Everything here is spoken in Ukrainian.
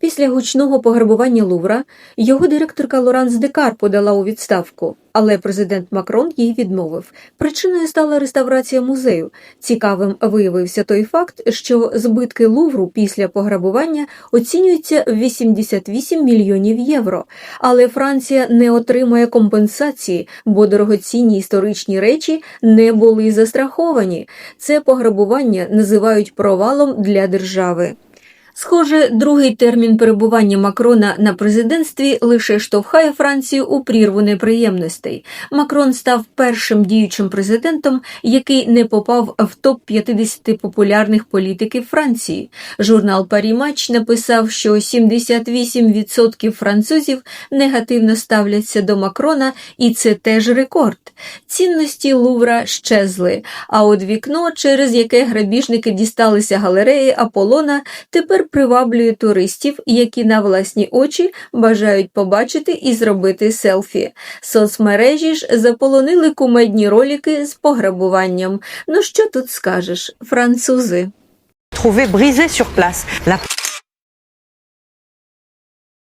Після гучного пограбування Лувра його директорка Лоранс Декар подала у відставку, але президент Макрон їй відмовив. Причиною стала реставрація музею. Цікавим виявився той факт, що збитки Лувру після пограбування оцінюються в 88 мільйонів євро. Але Франція не отримує компенсації, бо дорогоцінні історичні речі не були застраховані. Це пограбування називають провалом для держави. Схоже, другий термін перебування Макрона на президентстві лише штовхає Францію у прірву неприємностей. Макрон став першим діючим президентом, який не попав в топ 50 популярних політиків Франції. Журнал Парі Матч написав, що 78% французів негативно ставляться до Макрона, і це теж рекорд. Цінності Лувра щезли. А от вікно, через яке грабіжники дісталися галереї Аполлона, тепер приваблює туристів, які на власні очі бажають побачити і зробити селфі. Соцмережі ж заполонили кумедні ролики з пограбуванням. Ну що тут скажеш, французи? trouvé brisé sur